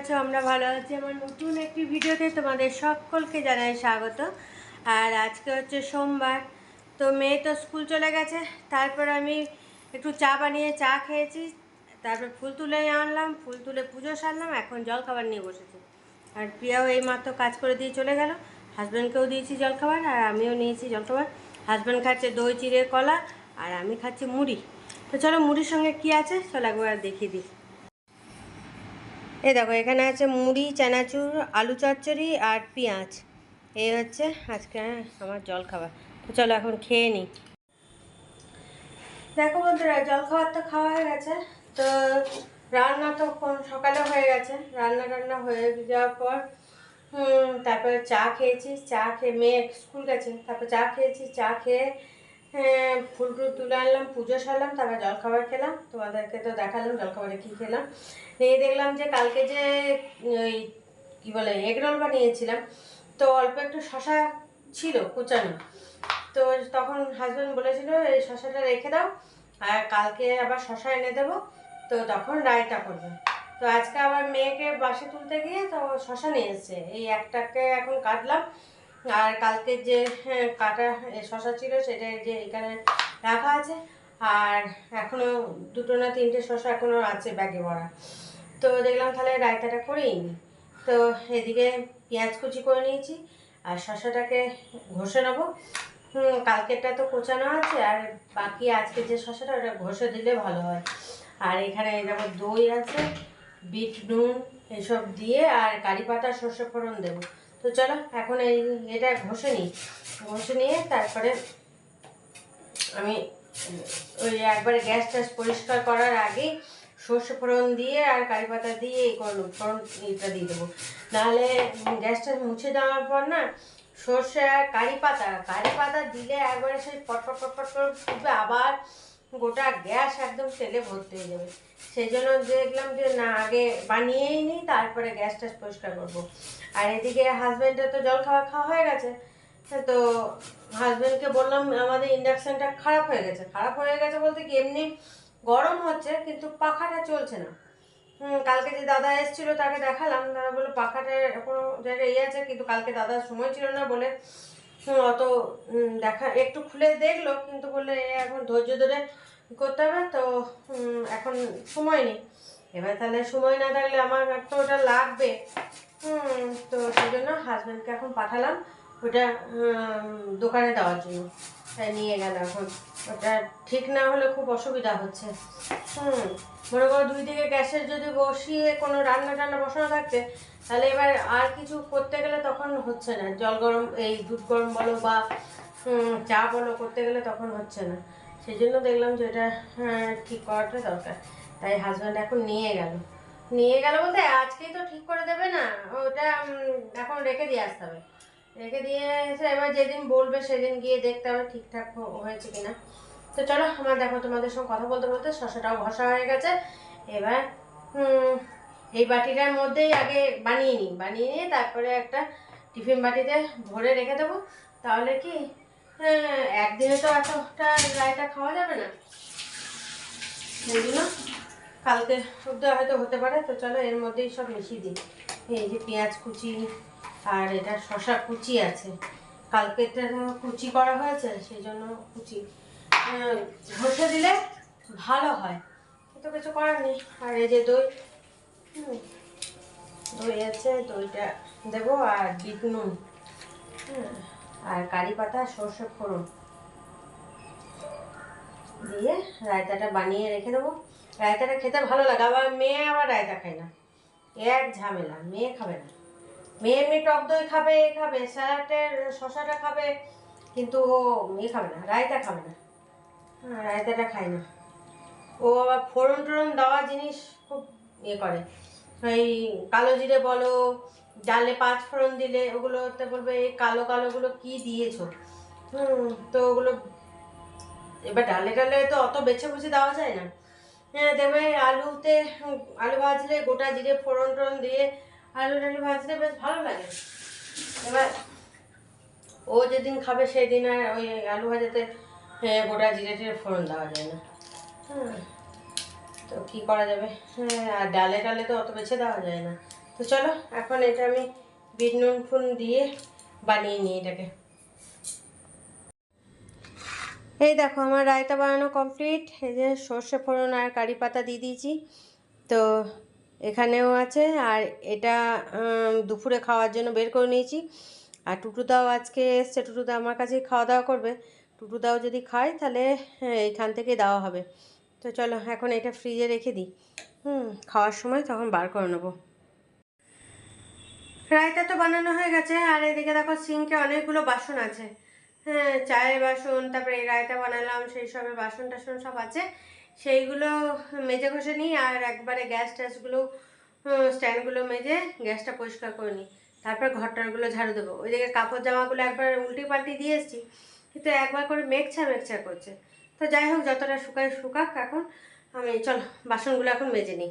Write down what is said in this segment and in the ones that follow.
আছো? আমরা ভালো আছি। আমার নতুন একটি ভিডিওতে তোমাদের সকলকে জানাই স্বাগত। আর আজকে হচ্ছে সোমবার, তো মেয়ে তো স্কুল চলে গেছে, তারপর আমি একটু চা বানিয়ে চা খেয়েছি। তারপর ফুল তুলে আনলাম, ফুল তুলে পুজো সারলাম, এখন জল খাবার নিয়ে বসেছি। আর প্রিয়াও এই মাত্র কাজ করে দিয়ে চলে গেল। হাজব্যান্ডকেও দিয়েছি জল খাবার আর আমিও নিয়েছি জল খাবার হাজব্যান্ড খাচ্ছে দই, চিড়ে, কলা, আর আমি খাচ্ছি মুড়ি। তো চলো মুড়ির সঙ্গে কি আছে, চলো একবার দেখিয়ে দিই। এই দেখো, এখানে আছে মুড়ি, চানাচুর, আলু চচ্চড়ি, আর পেঁয়াজ। এই হচ্ছে আজকে আমার জল খাবার তো চলো এখন খেয়ে নিই। দেখো বন্ধুরা জল খাবার তো খাওয়া হয়ে গেছে। তো রান্না তো সকালে হয়ে গেছে রান্না টান্না হয়ে যাওয়ার পর তারপরে চা খেয়েছি চা খেয়ে মেয়ে স্কুল গেছে তারপর চা খেয়েছি চা খেয়ে হ্যাঁ, ফুল টুল তুলে আনলাম পুজো সারলাম তারপর জলখাবার খেলাম তোমাদেরকে তো দেখালাম জলখাবারে কী খেলাম। এই দেখলাম যে কালকে যে ওই কী বলে এগ রোল বানিয়েছিলাম তো অল্প একটু শশা ছিল কুচানো তো তখন হাজব্যান্ড বলেছিল এই শশাটা রেখে দাও আর কালকে আবার শশা এনে দেবো তো তখন রায়তা করবে। তো আজকে আবার মেয়েকে বাসে তুলতে গিয়ে তো শশা নিয়ে এসছে। এই একটাকে এখন কাটলাম। আর কালকে যে হ্যাঁ, কাটা শশা ছিল সেটা যে এখানে রাখা আছে। আর এখনও দুটো না তিনটে শশা এখনও আছে ব্যাগে ভরা। তো দেখলাম তাহলে রায়তাটা করেই নি। তো এদিকে পেঁয়াজ কুচি করে নিয়েছি আর শশাটাকে ঘষে নেব। কালকেরটা তো কোচানো আছে আর বাকি আজকে যে শশাটা ওটা ঘষে দিলে ভালো হয়। আর এখানে দেখো দই আছে, বিট নুন এসব দিয়ে আর কারি পাতা, সর্ষে ফোড়ন দেবো। তো চলো, এখন এই এটা ঘষে নিই। ঘষে নিয়ে তারপরে আমি ওই একবারে গ্যাস ট্যাস পরিষ্কার করার আগে সর্ষে ফোড়ন দিয়ে আর কারি পাতা দিয়ে এই করব ফোড়ন এটা দিয়ে দেবো। নাহলে গ্যাসটা মুছে দেওয়ার পর না সর্ষে আর কারি পাতা কারি পাতা দিলে একবারে সেই পটপট পটপট করে ফুটবে আবার গোটা গ্যাস একদম তেলে ভর্তি হয়ে যাবে। সেই জন্য দেখলাম যে না আগে বানিয়েই নিই তারপরে গ্যাস পরিষ্কার করব। আর এদিকে হাজব্যান্ডের তো জল খাওয়া খাওয়া হয়ে গেছে। তো হাজব্যান্ডকে বললাম আমাদের ইন্ডাকশানটা খারাপ হয়ে গেছে। খারাপ হয়ে গেছে বলতে কি এমনি গরম হচ্ছে কিন্তু পাখাটা চলছে না। হুম, কালকে যে দাদা এসেছিল তাকে দেখালাম। দাদা বলল পাখাটা কোনো জায়গায় ইয়ে আছে? কিন্তু কালকে দাদার সময় ছিল না বলে অত দেখা একটু খুলে দেখল কিন্তু বললে "এ এখন ধৈর্য ধরে করতে হবে তো এখন সময় নেই। এবার তাহলে সময় না থাকলে আমার তো ওটা লাগবে। হুম, তো সেই জন্য হাজব্যান্ডকে এখন পাঠালাম ওটা দোকানে দেওয়ার জন্য। তাই নিয়ে গেল এখন। ওটা ঠিক না হলে খুব অসুবিধা হচ্ছে। হুম মনে করো দুই দিকে গ্যাসের যদি বসিয়ে কোনো রান্না টান্না বসানো থাকছে তাহলে এবার আর কিছু করতে গেলে তখন হচ্ছে না। জল গরম এই দুধ গরম বলো বা চা বলো করতে গেলে তখন হচ্ছে না। সেই জন্য দেখলাম যে এটা হ্যাঁ, ঠিক করাটা দরকার। তাই হাজব্যান্ড এখন নিয়ে গেল। নিয়ে গেল বলতে আজকেই তো ঠিক করে দেবে না। ওটা এখন রেখে দিয়ে আসতে হবে। রেখে দিয়ে এসে এবার যেদিন বলবে সেদিন গিয়ে দেখতে হবে ঠিকঠাক হয়েছে কিনা। তো চলো আমার দেখো তোমাদের সঙ্গে কথা বলতে বলতে শসাটাও ঘষা হয়ে গেছে। এবার এই বাটিটার মধ্যেই আগে বানিয়ে নিই। বানিয়ে নিয়ে তারপরে একটা টিফিন বাটিতে ভরে রেখে দেবো। তাহলে কি হ্যাঁ, একদিনে তো এতটা রায়টা খাওয়া যাবে না। সেই জন্য কালকে শুদ্ধ হয়তো হতে পারে। তো চলো এর মধ্যেই সব মিশিয়ে দিই। এই যে পেঁয়াজ কুচি আর এটা শশা কুচি আছে। কালকে তো কুচি করা হয়েছে সেই জন্য কুচি। আহ, ঘষে দিলে ভালো হয়। কিন্তু কিছু করার নেই। আর এই যে দই দই আছে, দইটা দেবো আর বিট নুন। আর কারি পাতা, সর্ষে ফোড়ন। দিয়ে রায়তাটা বানিয়ে রেখে দেবো। রায়তাটা খেতে ভালো লাগে, আবার মেয়ে আবার রায়তা খায় না। এক ঝামেলা, মেয়ে খাবে না। মেয়ে এমনি টক দই খাবে, এ খাবে, স্যালাডের শশাটা খাবে, কিন্তু ও এ খাবে না, রায়তা খাবে না। রায়তাটা খায় না। ও আবার ফোড়ন টোড়ন দেওয়া জিনিস ইয়ে করে। এই কালো জিরে বলো ডালে পাঁচ ফোড়ন দিলে ওগুলোতে বলবে এই কালো কালোগুলো কি দিয়েছ? হুম তো ওগুলো এবার ডালে ডালে তো অত বেছে বুঝে দেওয়া যায় না। হ্যাঁ দেবে আলুতে আলু ভাজলে গোটা জিরে ফোড়ন টোড়ন দিয়ে আলু টালু ভাজলে বেশ ভালো লাগে। এবার ও যেদিন খাবে সেদিন আর ওই আলু ভাজাতে হ্যাঁ, গোটা জিরে টিরে ফোড়ন দেওয়া যায় না। হ্যাঁ তো কী করা যাবে? হ্যাঁ আর ডালে ডালে তো অত বেছে দেওয়া যায় না। তো চলো এখন এটা আমি বিট নুন ফুন দিয়ে বানিয়ে নিই এটাকে। এই দেখো আমার রায়তা বানানো কমপ্লিট। এই যে সর্ষে ফোড়ন আর কারি পাতা দিয়ে দিয়েছি। তো এখানেও আছে আর এটা দুপুরে খাওয়ার জন্য বের করে নিয়েছি। আর টুটুদাও আজকে এসছে টুটুদা আমার কাছেই খাওয়া দাওয়া করবে। টুটুদাও যদি খায় তাহলে হ্যাঁ, এইখান থেকে দেওয়া হবে। তো চলো এখন এটা ফ্রিজে রেখে দিই। হুম, খাওয়ার সময় তখন বার করে নেব। রায়তা তো বানানো হয়ে গেছে, আর এদিকে দেখো সিঙ্কে অনেকগুলো বাসন আছে। হ্যাঁ চায়ের বাসন, তারপরে রায়তা বানালাম, সেই সবের বাসন টাসন সব আছে। সেইগুলো মেজে ঘষে নিই, আর একবারে গ্যাস ট্যাসগুলো স্ট্যান্ডগুলো মেজে গ্যাসটা পরিষ্কার করে নিই। তারপর ঘরটারগুলো ঝাড়ু দেবো। ওইদিকে কাপড় জামাগুলো একবার উল্টি পাল্টি দিয়ে এসেছি, কিন্তু একবার করে মেঘছা মেঘছা করছে। তো যাই হোক যতটা শুকায় শুকাক এখন আমি চল বাসনগুলো এখন মেজে নিই।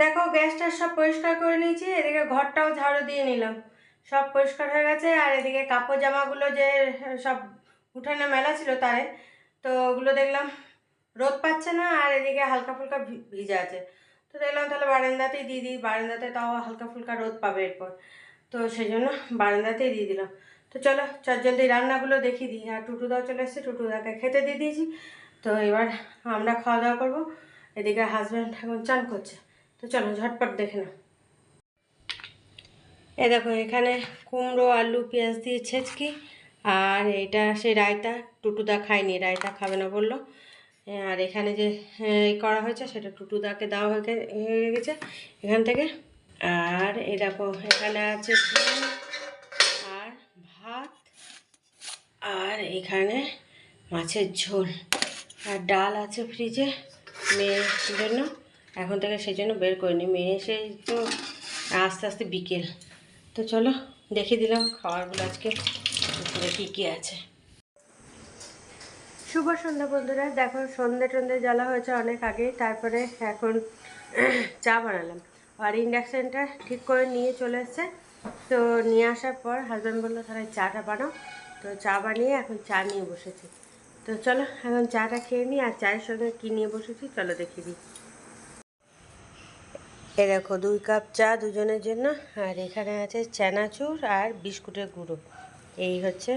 দেখো, গ্যাসটা সব পরিষ্কার করে নিয়েছি, এদিকে ঘরটাও ঝাড়ু দিয়ে নিলাম। সব পরিষ্কার হয়ে গেছে, আর এদিকে কাপড় জামাগুলো যে সব উঠানে মেলা ছিল তারে তো ওগুলো দেখলাম রোদ পাচ্ছে না, আর এদিকে হালকা ফুলকা ভিজা আছে। তো দেখলাম তাহলে বারান্দাতেই দিয়ে দিই, বারান্দাতে তাও হালকা ফুলকা রোদ পাবে এরপর। তো সেই জন্য বারান্দাতেই দিয়ে দিলাম। তো চলো, চট জলদি রান্নাগুলো দেখিয়ে দিই। আর টুটুদাও চলে এসছে টুটুদাকে খেতে দিয়ে দিয়েছি। তো এবার আমরা খাওয়া দাওয়া করব। এদিকে হাজব্যান্ড এখন চান করছে। তো চলো ঝটপট দেখে না এ দেখো, এখানে কুমড়ো, আলু, পেঁয়াজ দিয়ে ছেচকি আর এটা সেই রায়তা। টুটুদা খায়নি, রায়তা খাবে না বলল। আর এখানে যে করা হয়েছে সেটা টুটুদাকে দেওয়া হয়ে গেছে এখান থেকে। আর এই দেখো, এখানে আছে আর ভাত আর এখানে মাছের ঝোল। আর ডাল আছে ফ্রিজে মেয়ের জন্য। এখন থেকে সেই জন্য বের করিনি মেয়ে এসে তো আস্তে আস্তে বিকেল। তো চলো, দেখিয়ে দিলাম খাবারগুলো আজকে। কী কী আছে? শুভ সন্ধ্যা বন্ধুরা। দেখো সন্ধে টন্ধে জ্বালা হয়েছে অনেক আগেই। তারপরে এখন চা বানালাম। আর ইন্ডাকশানটা ঠিক করে নিয়ে চলে এসছে। তো নিয়ে আসার পর হাজব্যান্ড বলল, তাহলে চাটা বানাও। তো চা বানিয়ে এখন চা নিয়ে বসেছি। তো চলো, এখন চাটা খেয়ে নিই। আর চায়ের সঙ্গে কী নিয়ে বসেছি, চলো দেখিয়ে দিই। এ দেখো, দুই কাপ চা দুজনের জন্য। আর এখানে আছে চানাচুর আর বিস্কুটের গুঁড়ো। এই হচ্ছে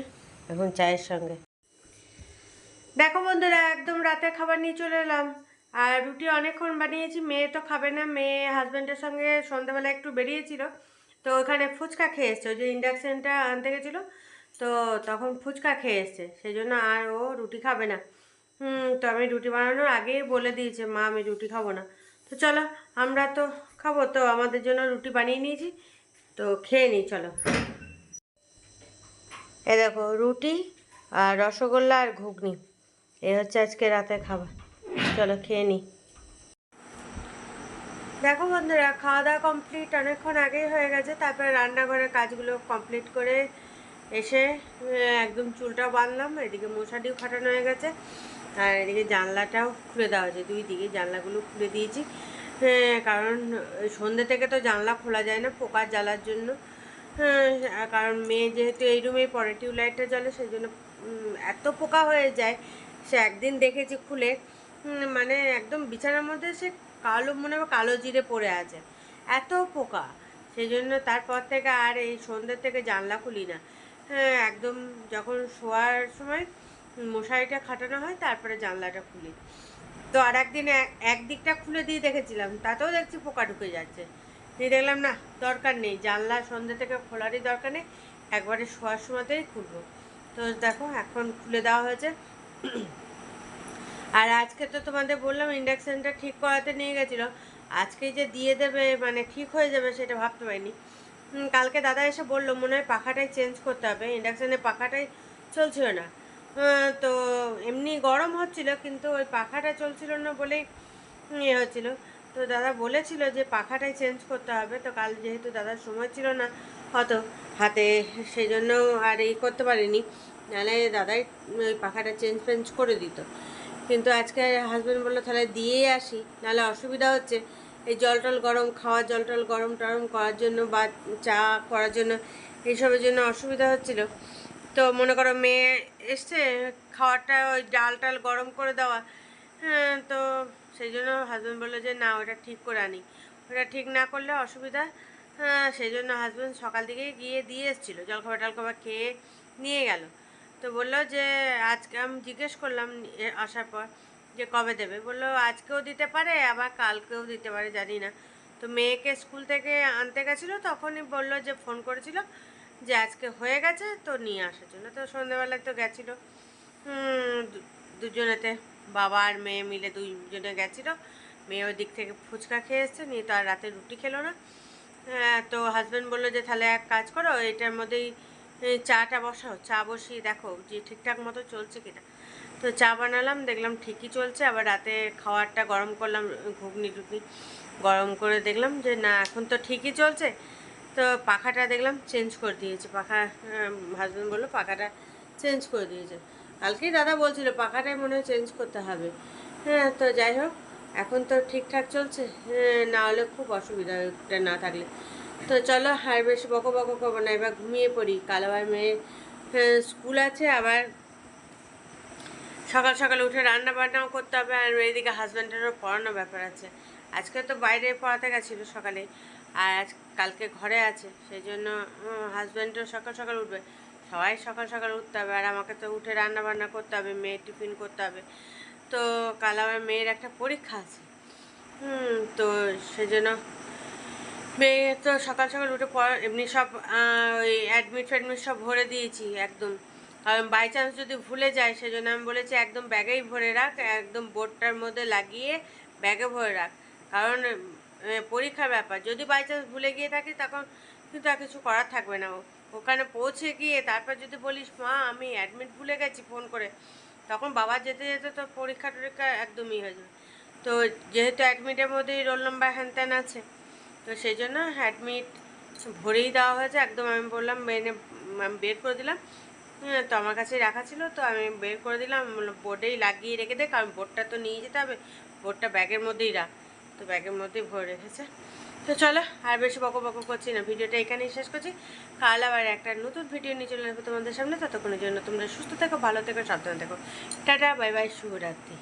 এখন চায়ের সঙ্গে। দেখো বন্ধুরা, একদম রাতে খাবার নিয়ে চলে এলাম। আর রুটি অনেকক্ষণ বানিয়েছি, মেয়ে তো খাবে না। মেয়ে হাজব্যান্ডের সঙ্গে সন্ধ্যাবেলা একটু বেরিয়েছিল। তো ওখানে ফুচকা খেয়ে এসছে। ওই যে ইন্ডাকশানটা আনতে গেছিল, তো তখন ফুচকা খেয়ে এসছে। সেই জন্য আর ও রুটি খাবে না। হুম, তো আমি রুটি বানানোর আগেই বলে দিয়েছে, মা, আমি রুটি খাব না। তো চলো, আমরা তো খাব, তো আমাদের জন্য রুটি বানিয়ে নিয়েছি। তো খেয়ে নিই, চলো। এ দেখো, রুটি আর রসগোল্লা আর ঘুগনি। এই হচ্ছে আজকে রাতের খাবার। চলো খেয়ে নিই। দেখো বন্ধুরা খাওয়া দাওয়া কমপ্লিট অনেকক্ষণ আগেই হয়ে গেছে। তারপরে রান্নাঘরের কাজগুলো কমপ্লিট করে এসে একদম চুলটা বাঁধলাম। এদিকে মশারিও খাটানো হয়ে গেছে। আর এদিকে জানলাটাও খুলে দেওয়া হয়েছে। দুই দিকে জানলাগুলো খুলে দিয়েছি। হ্যাঁ, কারণ সন্ধ্যে থেকে তো জানলা খোলা যায় না পোকা জ্বালার জন্য। হ্যাঁ, কারণ মেয়ে যেহেতু এই রুমেই পরে টিউবলাইটটা জ্বলে সেই জন্য এত পোকা হয়ে যায় সে একদিন দেখেছি খুলে মানে একদম বিছানার মধ্যে সে কালো মনে হয় কালো জিরে পড়ে আছে এত পোকা। সেই জন্য তারপর থেকে আর এই সন্ধ্যের থেকে জানলা খুলি না। হ্যাঁ একদম যখন শোয়ার সময় মশারিটা খাটানো হয় তারপরে জানলাটা খুলি। তো আর একদিন এক- একদিকটা খুলে দিয়ে দেখেছিলাম, তাতেও দেখছি পোকা ঢুকে যাচ্ছে। দিয়ে দেখলাম, না, দরকার নেই, জানলা সন্ধ্যে থেকে খোলারই দরকার নেই, একবারে শোয়ার সময়তেই খুলবো। তো দেখো, এখন খুলে দেওয়া হয়েছে। আর আজকে তো তোমাদের বললাম, ইন্ডাকশানটা ঠিক করাতে নিয়ে গেছিল। আজকে যে দিয়ে দেবে মানে ঠিক হয়ে যাবে সেটা ভাবতে পারিনি। কালকে দাদা এসে বলল, মনে হয় পাখাটাই চেঞ্জ করতে হবে। ইন্ডাকশানের পাখাটাই চলছিল না। তো এমনি গরম হচ্ছিল, কিন্তু ওই পাখাটা চলছিল না বলেই ইয়ে হচ্ছিল। তো দাদা বলেছিল যে পাখাটাই চেঞ্জ করতে হবে, তো কাল যেহেতু দাদার সময় ছিল না হয়তো হাতে, সেই জন্য আর এই করতে পারিনি। নাহলে দাদাই ওই পাখাটা চেঞ্জ ফেঞ্জ করে দিত। কিন্তু আজকে হাজব্যান্ড বলল, তাহলে দিয়েই আসি, নাহলে অসুবিধা হচ্ছে। এই জল টল গরম, খাওয়া জল টল গরম টরম করার জন্য বা চা করার জন্য, এইসবের জন্য অসুবিধা হচ্ছিল। তো মনে করো মেয়ে এসছে, খাওয়াটা ওই ডাল টাল গরম করে দেওয়া। হ্যাঁ তো সেই জন্য হাজব্যান্ড বলল যে, না, ওটা ঠিক করে আনি। ওটা ঠিক না করলে অসুবিধা। হ্যাঁ সেই জন্য হাজব্যান্ড সকাল দিকেই গিয়ে দিয়ে এসেছিল, জলখাবার টলখাবার খেয়ে নিয়ে গেল। তো বলল যে, আজকে আমি জিজ্ঞেস করলাম আসার পর যে, কবে দেবে? বলল, আজকেও দিতে পারে, আবার কালকেও দিতে পারে, জানি না। তো মেয়েকে স্কুল থেকে আনতে গেছিল, তখনই বলল যে, ফোন করেছিল। যে আজকে হয়ে গেছে তো নিয়ে আসার জন্য। তো সন্ধ্যেবেলায় তো গেছিল। দুজনেতে বাবা আর মেয়ে মিলে দুজনে গেছিল। মেয়ে ওই দিক থেকে ফুচকা খেয়ে এসছে নিয়ে তো আর রাতে রুটি খেলো না। হ্যাঁ, তো হাজব্যান্ড বলল যে তাহলে এক কাজ করো এটার মধ্যেই চাটা বসাও। চা বসিয়ে দেখো যে ঠিকঠাক মতো চলছে কিনা। তো চা বানালাম দেখলাম ঠিকই চলছে। আবার রাতে খাওয়ারটা গরম করলাম ঘুগনি টুগনি গরম করে দেখলাম যে না এখন তো ঠিকই চলছে। তো পাখাটা দেখলাম চেঞ্জ করে দিয়েছে। পাখা হাজব্যান্ড বলল পাখাটা চেঞ্জ করে দিয়েছে। কালকেই দাদা বলছিল পাখাটাই মনে হয় চেঞ্জ করতে হবে। হ্যাঁ তো যাই হোক এখন তো ঠিকঠাক চলছে। হ্যাঁ, না হলে খুব অসুবিধা না থাকলে। তো চলো আর বেশি বকো বকো করব না এবার ঘুমিয়ে পড়ি। কাল আবার মেয়ের হ্যাঁ, স্কুল আছে আবার সকাল সকাল উঠে রান্না বান্নাও করতে হবে আর এইদিকে হাজব্যান্ডেরও পড়ানোর ব্যাপার আছে। আজকে তো বাইরে পড়াতে গেছিল সকালে। আর আজ কালকে ঘরে আছে সেই জন্য হাজব্যান্ডও সকাল সকাল উঠবে। সবাই সকাল সকাল উঠতে হবে, আর আমাকে তো উঠে রান্না বান্না করতে হবে, মেয়ের টিফিন করতে হবে। তো কাল আমার মেয়ের একটা পরীক্ষা আছে। হুম, তো সেজন্য মেয়ে তো সকাল সকাল উঠে পড়া, এমনি সব ওই অ্যাডমিট ফ্যাডমিট সব ভরে দিয়েছি একদম। কারণ বাই চান্স যদি ভুলে যায়, সেজন্য আমি বলেছি একদম ব্যাগেই ভরে রাখ, একদম বোর্ডটার মধ্যে লাগিয়ে ব্যাগে ভরে রাখ। কারণ পরীক্ষার ব্যাপার। যদি বাই চান্স ভুলে গিয়ে থাকি, তখন কিন্তু আর কিছু করার থাকবে না। ওখানে পৌঁছে গিয়ে তারপর যদি বলিস, মা, আমি অ্যাডমিট ভুলে গেছি ফোন করে, তখন বাবা যেতে যেতে তো পরীক্ষা টরীক্ষা একদমই হয়ে যাবে। তো যেহেতু অ্যাডমিটের মধ্যেই রোল নাম্বার হ্যান আছে, তো সেই জন্য অ্যাডমিট ভরেই দেওয়া হয়েছে। একদম আমি বললাম মেনে আমি বের করে দিলাম। হ্যাঁ তো আমার কাছে রাখা ছিল, তো আমি বের করে দিলাম। বোর্ডেই লাগিয়ে রেখে দে, কারণ বোর্ডটা তো নিয়ে যেতে হবে। বোর্ডটা ব্যাগের মধ্যেই রাখ। তো ব্যাগের মধ্যেই ভরে রেখেছে। তো চলো, আর বেশি বকো বকো করছি না। ভিডিওটা এখানেই শেষ করছি। কাল আবার একটা নতুন ভিডিও নিয়ে চলে আসব তোমাদের সামনে। ততক্ষণের জন্য তোমরা সুস্থ থেকো, ভালো থেকো, সাবধানে থেকো। টাটা, বাই বাই, শুভরাত্রি।